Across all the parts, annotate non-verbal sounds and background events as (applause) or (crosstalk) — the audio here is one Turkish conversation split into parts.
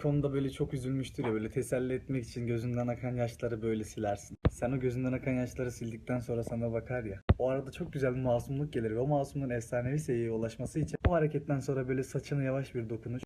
konuda böyle çok üzülmüştür ya böyle teselli etmek için gözünden akan yaşları böyle silersin. Sen o gözünden akan yaşları sildikten sonra sana bakar ya. O arada çok güzel bir masumluk gelir ve o masumluğun efsanevi seviyeye ulaşması için o hareketten sonra böyle saçına yavaş bir dokunuş.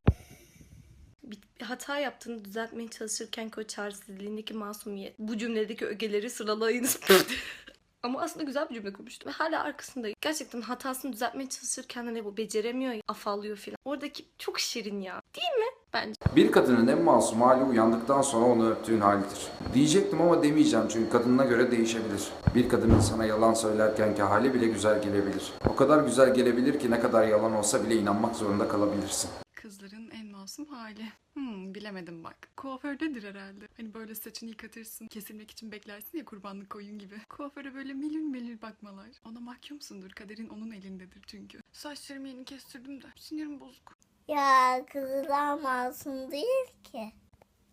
bir hata yaptığını düzeltmeye çalışırken o çaresizliğindeki masumiyet. Bu cümledeki ögeleri sıralayınız. (laughs) Ama aslında güzel bir cümle kurmuştum. Ve hala arkasındayım. Gerçekten hatasını düzeltmeye çalışırken hani bu beceremiyor, ya, afallıyor filan. Oradaki çok şirin ya. Değil mi? Bence. Bir kadının en masum hali uyandıktan sonra onu öptüğün halidir. Diyecektim ama demeyeceğim çünkü kadınına göre değişebilir. Bir kadının sana yalan söylerkenki hali bile güzel gelebilir. O kadar güzel gelebilir ki ne kadar yalan olsa bile inanmak zorunda kalabilirsin. Kızların en masum hali. Hmm, bilemedim bak. Kuafördedir herhalde. Hani böyle saçını yıkatırsın, kesilmek için beklersin ya kurbanlık koyun gibi. Kuaföre böyle melül melül bakmalar. Ona mahkumsundur, kaderin onun elindedir çünkü. Saçlarımı yeni kestirdim de sinirim bozuk. Ya kızlar masum değil ki.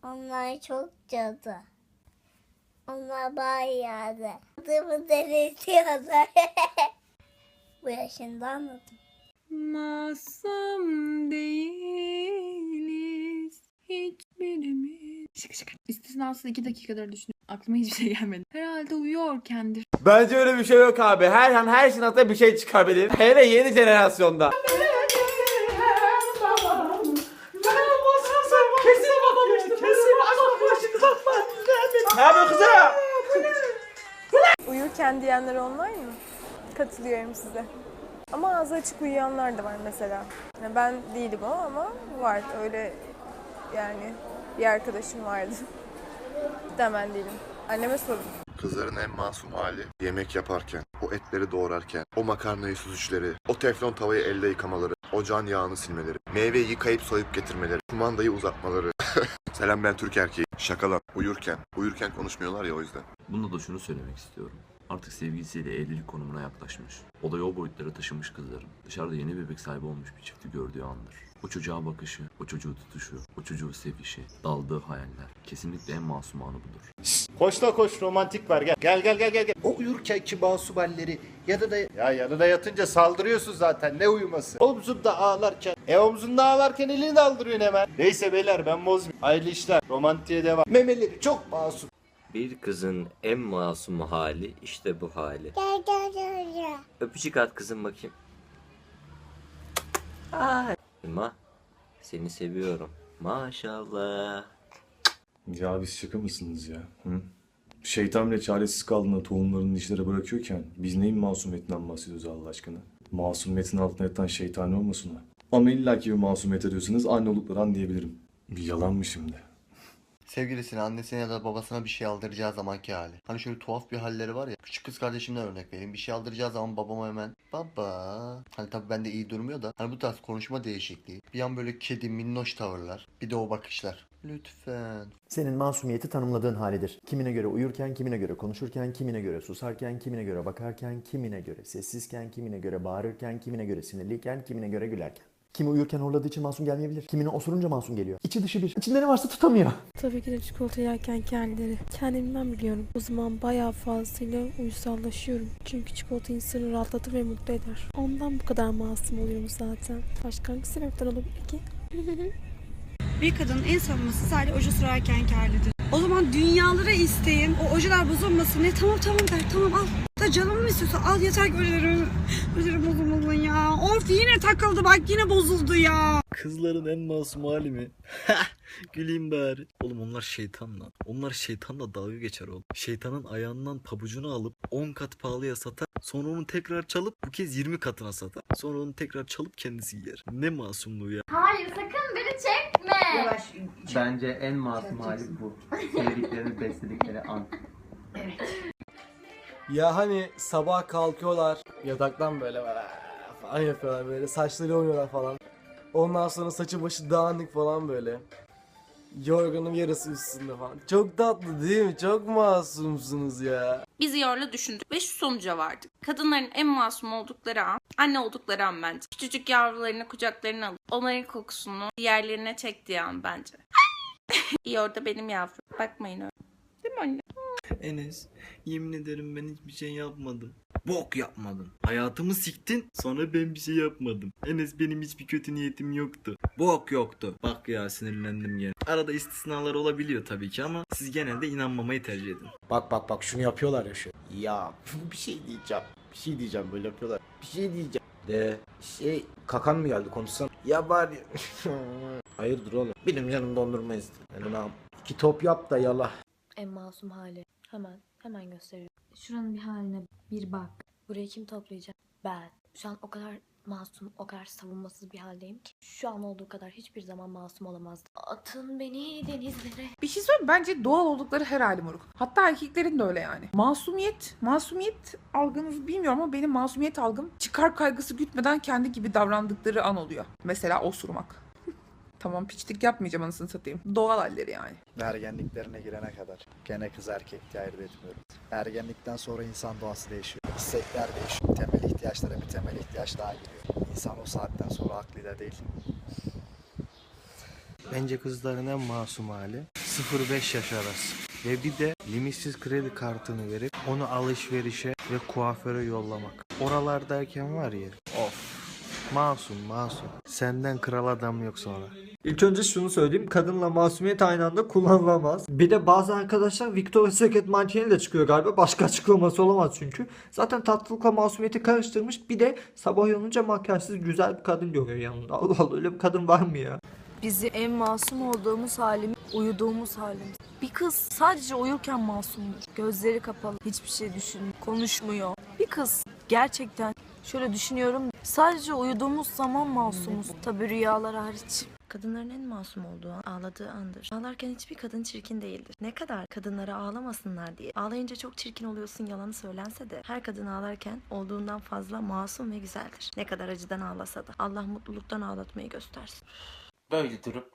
Onlar çok cadı. Onlar bayağı da. Adımı delirtiyorlar. (laughs) Bu yaşında anladım. Masum değiliz hiçbirimiz. Şaka şaka. İstisnasız iki dakikadır düşünüyorum. Aklıma hiçbir şey gelmedi. Herhalde uyuyorkendir. Bence öyle bir şey yok abi. Her an her şeyin bir şey çıkabilir. Hele yeni jenerasyonda. Uyurken diyenler onlar mı? Katılıyorum size. Ama ağzı açık uyuyanlar da var mesela. Yani ben değilim o ama var öyle yani bir arkadaşım vardı. (laughs) Cidden ben değilim. Anneme sorun. Kızların en masum hali yemek yaparken, o etleri doğrarken, o makarnayı süzüşleri, o teflon tavayı elde yıkamaları, ocağın yağını silmeleri, meyveyi yıkayıp soyup getirmeleri, kumandayı uzatmaları. (laughs) Selam ben Türk erkeği. Şaka lan. Uyurken. Uyurken konuşmuyorlar ya o yüzden. Bunda da şunu söylemek istiyorum. Artık sevgilisiyle evlilik konumuna yaklaşmış. Olayı o boyutlara taşımış kızların. Dışarıda yeni bebek sahibi olmuş bir çifti gördüğü andır. O çocuğa bakışı, o çocuğu tutuşu, o çocuğu sevişi, daldığı hayaller. Kesinlikle en masum anı budur. Koş da koş romantik var gel. Gel gel gel gel. gel. O uyurken ki masum halleri ya da da Ya yanına yatınca saldırıyorsun zaten ne uyuması. Omzunda ağlarken. E omzunda ağlarken elini daldırıyorsun hemen. Neyse beyler ben bozmayayım. Hayırlı işler. Romantiğe devam. memeleri çok masum. Bir kızın en masum hali işte bu hali. Gel gel gel gel. Öpücük at kızım bakayım. Ay. Ma, seni seviyorum. Maşallah. Ya biz şaka mısınız ya? Hı? Şeytan bile çaresiz kaldığında tohumlarını dişlere bırakıyorken biz neyin masumiyetinden bahsediyoruz Allah aşkına? Masumiyetin altına yatan şeytani olmasın o. Ama illaki bir masumiyet arıyorsanız anne oldukları diyebilirim. Bir yalan mı şimdi? Sevgilisine, annesine ya da babasına bir şey aldıracağı zamanki hali. Hani şöyle tuhaf bir halleri var ya. Küçük kız kardeşimden örnek vereyim. Bir şey aldıracağı zaman babama hemen baba. Hani tabii bende iyi durmuyor da. Hani bu tarz konuşma değişikliği. Bir an böyle kedi minnoş tavırlar. Bir de o bakışlar. Lütfen. Senin masumiyeti tanımladığın halidir. Kimine göre uyurken, kimine göre konuşurken, kimine göre susarken, kimine göre bakarken, kimine göre sessizken, kimine göre bağırırken, kimine göre sinirliyken, kimine göre gülerken. Kimi uyurken horladığı için masum gelmeyebilir. Kimine osurunca masum geliyor. İçi dışı bir. İçinde ne varsa tutamıyor. Tabii ki de çikolata yerken kendileri. Kendimden biliyorum. O zaman bayağı fazlasıyla uysallaşıyorum. Çünkü çikolata insanı rahatlatır ve mutlu eder. Ondan bu kadar masum oluyorum zaten. Başka hangi sebepten olabilir ki? (laughs) Bir kadının en savunmasız hali oje sürerken halidir. O zaman dünyalara isteyin. O ojeler bozulmasın. Ne tamam tamam der. Tamam al. Da canım mı istiyorsa al yeter ki ojelerim. Ojelerim bozulmasın ya. Of yine takıldı bak yine bozuldu ya. Kızların en masum hali mi? (laughs) Güleyim bari. Oğlum onlar şeytanla. Onlar şeytanla dalga geçer oğlum. Şeytanın ayağından pabucunu alıp 10 kat pahalıya satar. Sonra onu tekrar çalıp bu kez 20 katına satar. Sonra onu tekrar çalıp kendisi yer. Ne masumluğu ya. Hayır sakın beni çekme. Bence en masum hali bu. Sevdiklerini (laughs) besledikleri an. Ya hani sabah kalkıyorlar yataktan böyle böyle falan yapıyorlar böyle saçları oynuyorlar falan. Ondan sonra saçı başı dağınık falan böyle. Yorganın yarısı üstünde falan. Çok tatlı değil mi? Çok masumsunuz ya. Biz Yor'la düşündük ve şu sonuca vardık. Kadınların en masum oldukları an, anne oldukları an bence. Küçücük yavrularını kucaklarına alıp onların kokusunu diğerlerine çektiği an bence. (laughs) Yor da benim yavrum. Bakmayın öyle. Değil mi anne? (laughs) Enes yemin ederim ben hiçbir şey yapmadım. Bok yapmadın. Hayatımı siktin. Sonra ben bir şey yapmadım. Enes benim hiçbir kötü niyetim yoktu. Bok yoktu. Bak ya sinirlendim gene. Arada istisnalar olabiliyor tabii ki ama siz genelde inanmamayı tercih edin. Bak bak bak şunu yapıyorlar ya şu. Ya (laughs) bir şey diyeceğim. Bir şey diyeceğim böyle yapıyorlar. Bir şey diyeceğim. De şey kakan mı geldi konuşsan? Ya bari. (laughs) Hayırdır oğlum? Benim canım dondurma istedi. Yani ne yap- İki top yap da yala. En masum hali. Hemen, hemen gösteriyorum. Şuranın bir haline bir bak. Burayı kim toplayacak? Ben. Şu an o kadar masum, o kadar savunmasız bir haldeyim ki. Şu an olduğu kadar hiçbir zaman masum olamazdım. Atın beni denizlere. Bir şey söyleyeyim bence doğal oldukları her hali moruk. Hatta erkeklerin de öyle yani. Masumiyet, masumiyet algınızı bilmiyorum ama benim masumiyet algım çıkar kaygısı gütmeden kendi gibi davrandıkları an oluyor. Mesela osurmak. Tamam piçlik yapmayacağım anasını satayım. Doğal halleri yani. Ergenliklerine girene kadar gene kız erkek diye ayırt etmiyorum. Ergenlikten sonra insan doğası değişiyor. İstekler değişiyor. Temel ihtiyaçlara bir temel ihtiyaç daha giriyor. İnsan o saatten sonra aklı da değil. Bence kızların en masum hali 0-5 yaş arası. Ve bir de limitsiz kredi kartını verip onu alışverişe ve kuaföre yollamak. Oralardayken var ya of masum masum. Senden kral adam yok sonra. İlk önce şunu söyleyeyim. Kadınla masumiyet aynı anda kullanılamaz. Bir de bazı arkadaşlar Victoria's Secret mankeniyle çıkıyor galiba. Başka açıklaması olamaz çünkü. Zaten tatlılıkla masumiyeti karıştırmış. Bir de sabah uyanınca makyajsız güzel bir kadın görüyor yanında. Allah Allah öyle bir kadın var mı ya? Bizi en masum olduğumuz halimiz, uyuduğumuz halimiz. Bir kız sadece uyurken masumdur. Gözleri kapalı, hiçbir şey düşünmüyor, konuşmuyor. Bir kız gerçekten şöyle düşünüyorum. Sadece uyuduğumuz zaman masumuz. Tabii rüyalar hariç. Kadınların en masum olduğu an, ağladığı andır. Ağlarken hiçbir kadın çirkin değildir. Ne kadar kadınlara ağlamasınlar diye. Ağlayınca çok çirkin oluyorsun yalanı söylense de her kadın ağlarken olduğundan fazla masum ve güzeldir. Ne kadar acıdan ağlasa da. Allah mutluluktan ağlatmayı göstersin. Böyle durup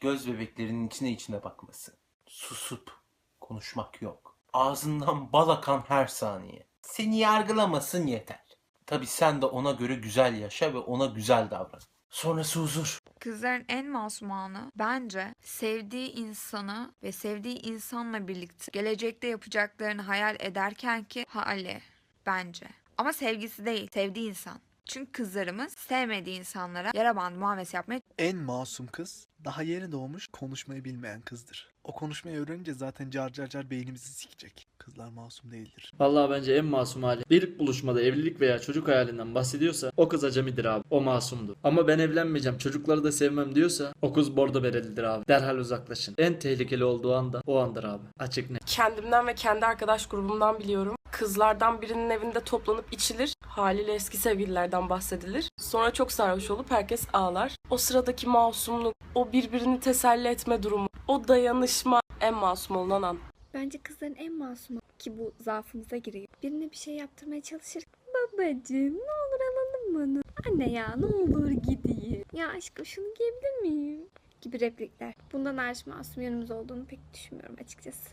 göz bebeklerinin içine içine bakması. Susup konuşmak yok. Ağzından bal akan her saniye. Seni yargılamasın yeter. Tabi sen de ona göre güzel yaşa ve ona güzel davran. Sonrası huzur. Kızların en masum anı bence sevdiği insanı ve sevdiği insanla birlikte gelecekte yapacaklarını hayal ederken ki hali bence. Ama sevgisi değil, sevdiği insan. Çünkü kızlarımız sevmediği insanlara yara bandı muamelesi yapmaya En masum kız daha yeni doğmuş konuşmayı bilmeyen kızdır. O konuşmayı öğrenince zaten car car car beynimizi sikecek. Kızlar masum değildir. Vallahi bence en masum hali. Bir ilk buluşmada evlilik veya çocuk hayalinden bahsediyorsa o kız acemidir abi. O masumdur. Ama ben evlenmeyeceğim çocukları da sevmem diyorsa o kız bordo berelidir abi. Derhal uzaklaşın. En tehlikeli olduğu anda o andır abi. Açık ne? Kendimden ve kendi arkadaş grubumdan biliyorum. Kızlardan birinin evinde toplanıp içilir. Haliyle eski sevgililerden bahsedilir. Sonra çok sarhoş olup herkes ağlar. O sıradaki masumluk, o birbirini teselli etme durumu, o dayanışma en masum olunan an. Bence kızların en masumu ki bu zaafımıza giriyor. Birine bir şey yaptırmaya çalışır. Babacığım ne olur alalım bunu. Anne ya ne olur gideyim. Ya aşkım şunu giyebilir miyim? Gibi replikler. Bundan hariç masum yönümüz olduğunu pek düşünmüyorum açıkçası.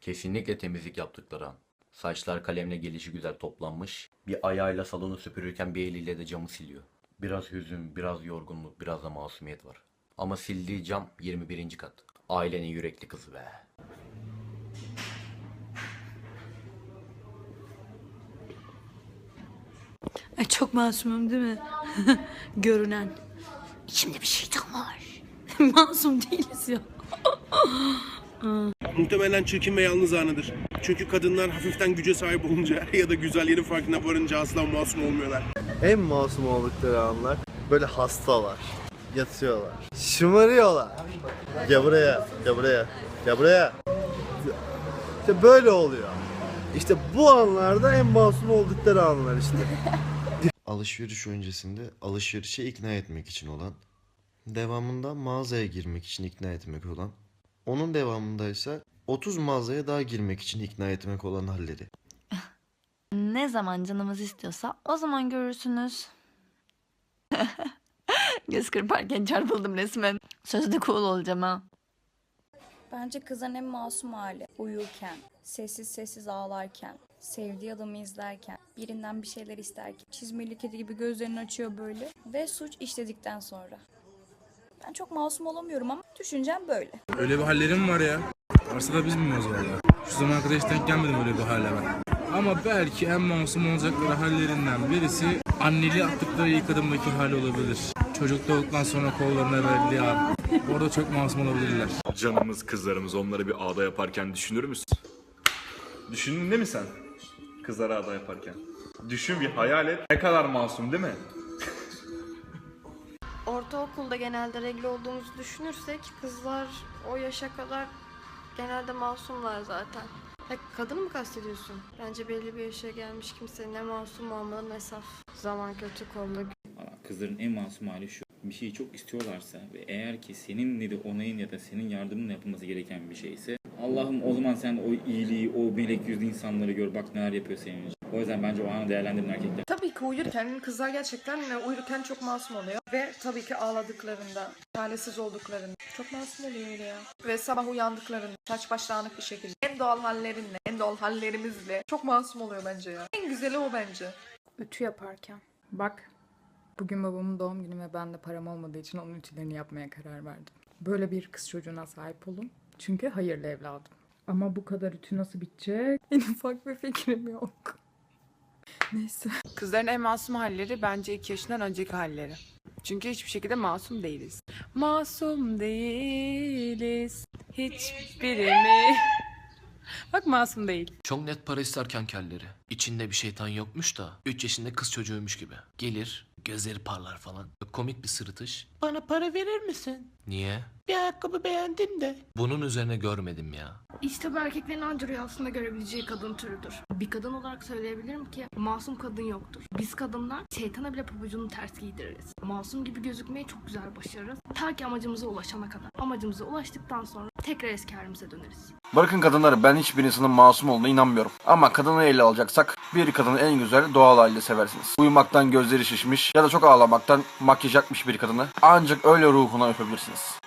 Kesinlikle temizlik yaptıkları an. Saçlar kalemle gelişi güzel toplanmış. Bir ayağıyla salonu süpürürken bir eliyle de camı siliyor. Biraz hüzün, biraz yorgunluk, biraz da masumiyet var. Ama sildiği cam 21. kat. Ailenin yürekli kızı be. Ay çok masumum değil mi? (laughs) Görünen. İçimde bir şeytan var. (laughs) Masum değiliz ya. (laughs) Muhtemelen çirkin ve yalnız anıdır. Çünkü kadınlar hafiften güce sahip olunca ya da güzelliğinin farkına varınca asla masum olmuyorlar. En masum oldukları anlar böyle hastalar. Yatıyorlar. Şımarıyorlar. Gel buraya. Gel buraya. Gel buraya. İşte böyle oluyor. İşte bu anlarda en masum oldukları anlar işte. Alışveriş öncesinde alışverişe ikna etmek için olan, devamında mağazaya girmek için ikna etmek olan, onun devamında ise 30 mağazaya daha girmek için ikna etmek olan halleri. (laughs) Ne zaman canımız istiyorsa o zaman görürsünüz. (laughs) Göz kırparken çarpıldım resmen. Sözde cool olacağım ha. Bence kızın en masum hali uyurken, sessiz sessiz ağlarken, sevdiği adamı izlerken, birinden bir şeyler isterken, çizmeli kedi gibi gözlerini açıyor böyle ve suç işledikten sonra. Ben çok masum olamıyorum ama düşüncem böyle. Öyle bir hallerim var ya. Varsa da biz bilmiyoruz valla. Şu zamana kadar hiç denk gelmedim öyle bir hale ben. Ama belki en masum olacakları hallerinden birisi anneliği attıkları ilk adımdaki hali olabilir. Çocuk doğduktan sonra kollarına verildiği an. Orada çok masum olabilirler. Canımız kızlarımız onları bir ağda yaparken düşünür müsün? Düşündün değil mi sen? Kızlara ağda yaparken. Düşün bir hayal et. Ne kadar masum değil mi? (laughs) Ortaokulda genelde regle olduğumuzu düşünürsek kızlar o yaşa kadar genelde masumlar zaten. Ya kadın mı kastediyorsun? Bence belli bir yaşa gelmiş kimse ne masum olmalı ne saf. Zaman kötü kolluk. Kızların en masum hali şu. Bir şeyi çok istiyorlarsa ve eğer ki senin de onayın ya da senin yardımınla yapılması gereken bir şeyse Allah'ım o zaman sen de o iyiliği, o melek yüzlü insanları gör bak neler yapıyor senin için. O yüzden bence o anı değerlendirin erkekler. Tabii ki uyurken kızlar gerçekten e, uyurken çok masum oluyor. Ve tabii ki ağladıklarında, çaresiz olduklarında çok masum oluyor öyle ya. Ve sabah uyandıklarında saç baş dağınık bir şekilde en doğal hallerinle, en doğal hallerimizle çok masum oluyor bence ya. En güzeli o bence. Ütü yaparken. Bak bugün babamın doğum günü ve ben de param olmadığı için onun ütülerini yapmaya karar verdim. Böyle bir kız çocuğuna sahip olun. Çünkü hayırlı evladım. Ama bu kadar ütü nasıl bitecek? (laughs) En ufak bir fikrim yok. Neyse. Kızların en masum halleri bence 2 yaşından önceki halleri. Çünkü hiçbir şekilde masum değiliz. Masum değiliz. Hiçbirimi. Bak masum değil. Çok net para isterken kelleri. İçinde bir şeytan yokmuş da 3 yaşında kız çocuğuymuş gibi. Gelir, gözleri parlar falan. Komik bir sırıtış. Bana para verir misin? Niye? Bir ayakkabı beğendim de. Bunun üzerine görmedim ya. İşte bu erkeklerin anca rüyasında görebileceği kadın türüdür. Bir kadın olarak söyleyebilirim ki masum kadın yoktur. Biz kadınlar şeytana bile pabucunu ters giydiririz. Masum gibi gözükmeyi çok güzel başarırız. Ta ki amacımıza ulaşana kadar. Amacımıza ulaştıktan sonra tekrar eski halimize döneriz. Bırakın kadınları ben hiçbir insanın masum olduğuna inanmıyorum. Ama kadını ele alacaksak bir kadını en güzel doğal halde seversiniz. Uyumaktan gözleri şişmiş ya da çok ağlamaktan makyaj yakmış bir kadını ancak öyle ruhuna öpebilirsiniz.